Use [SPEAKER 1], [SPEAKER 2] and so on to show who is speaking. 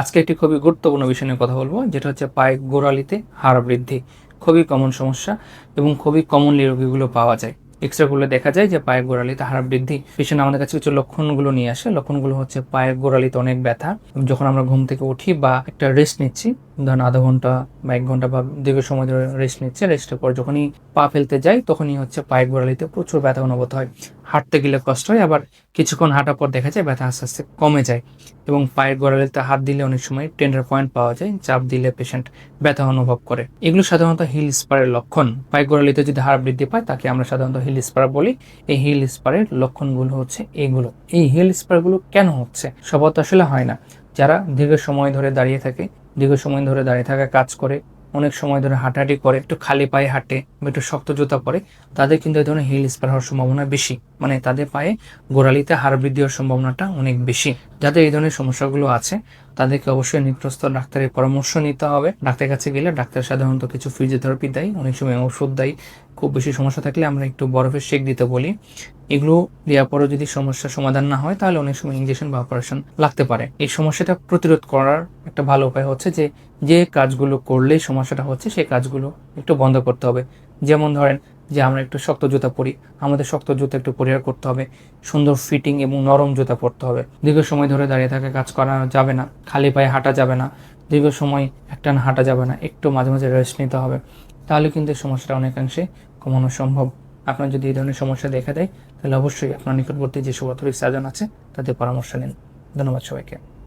[SPEAKER 1] আজকে একটি খুবই গুরুত্বপূর্ণ বিষয় নিয়ে কথা বলব, যেটা হচ্ছে পায়ে গোড়ালিতে হাড় বৃদ্ধি। খুবই কমন সমস্যা এবং খুবই কমনলি রোগীগুলো পাওয়া যায়। এক্স রে করলে দেখা যায় যে পায়ের গোড়ালিতে হাড় বৃদ্ধি। পেশেন্ট আমাদের কাছে কিছু লক্ষণগুলো নিয়ে আসে। লক্ষণগুলো হচ্ছে পায়ের গোড়ালিতে অনেক ব্যথা। যখন আমরা ঘুম থেকে উঠি বা একটা রেস্ট নিচ্ছি ধরেন আধা ঘণ্টা বা এক ঘণ্টা বা দীর্ঘ সময় ধরে রেস্ট নিচ্ছে রেস্টের পর যখনই পা ফেলতে যাই, তখনই হচ্ছে পায়ের গোড়ালিতে প্রচুর ব্যথা অনুভূত হয়। হাঁটতে গেলে কষ্ট হয়, আবার কিছুক্ষণ হাঁটার পর দেখা যায় ব্যথা আস্তে আস্তে কমে যায় এবং পায়ের গোড়ালিতে হাত দিলে অনেক সময় টেন্ডার পয়েন্ট পাওয়া যায়, চাপ দিলে পেশেন্ট ব্যথা অনুভব করে। এগুলো সাধারণত হিল স্পারের লক্ষণ। পায়ের গোড়ালিতে যদি হাড় বৃদ্ধি পায়, তাকে আমরা সাধারণত হিল স্পার বলি। এই হিল স্পারের লক্ষণগুলো হচ্ছে এইগুলো এই হিল স্পারগুলো কেন হচ্ছে? সবত আসলে হয় না। যারা দীর্ঘ সময় ধরে দাঁড়িয়ে থাকে দীর্ঘ সময় ধরে দাঁড়িয়ে থাকা কাজ করে, অনেক সময় ধরে হাঁটাহাঁটি করে, একটু খালি পায়ে হাঁটে একটু শক্ত জুতা পরে, তাদের কিন্তু এই ধরনের হিল স্পার হওয়ার সম্ভাবনা বেশি। মানে তাদের পায়ে গোড়ালিতে হাড় বৃদ্ধি হওয়ার সম্ভাবনাটা অনেক বেশি। যাদের এই ধরনের সমস্যাগুলো আছে তাদেরকে অবশ্যই নিত্যস্ত ডাক্তারের পরামর্শ নিতে হবে। ডাক্তারের কাছে গেলে ডাক্তার সাধারণত কিছু ফিজিওথেরাপি দেয়, অনেক সময় ওষুধ দেয়। খুব বেশি সমস্যা থাকলে আমরা একটু বরফের শেক দিতে বলি। এগুলো দেওয়ার পরও যদি সমস্যার সমাধান না হয়, তাহলে অনেক সময় ইঞ্জেকশন বা অপারেশন লাগতে পারে। এই সমস্যাটা প্রতিরোধ করার একটা ভালো উপায় হচ্ছে যে যে কাজগুলো করলে সমস্যাটা হচ্ছে সেই কাজগুলো একটু বন্ধ করতে হবে। যেমন ধরেন যে আমরা একটু শক্ত জুতা পরি। আমাদের শক্ত জুতা একটু পরিহার করতে হবে। সুন্দর ফিটিং এবং নরম জুতা পরতে হবে। দীর্ঘ সময় ধরে দাঁড়িয়ে থাকা কাজ করা যাবে না। খালি পায়ে হাঁটা যাবে না। দীর্ঘ সময় একটানা হাঁটা যাবে না। একটু মাঝে মাঝে রেস্ট নিতে হবে। তাহলে কিন্তু এই সমস্যাটা অনেকাংশে কমানো সম্ভব। আপনার যদি এই ধরনের সমস্যা দেখা দেয়, তাহলে অবশ্যই আপনার নিকটবর্তী যে সব অথরিক সার্জন আছে, তাদের পরামর্শ নিন। ধন্যবাদ সবাইকে।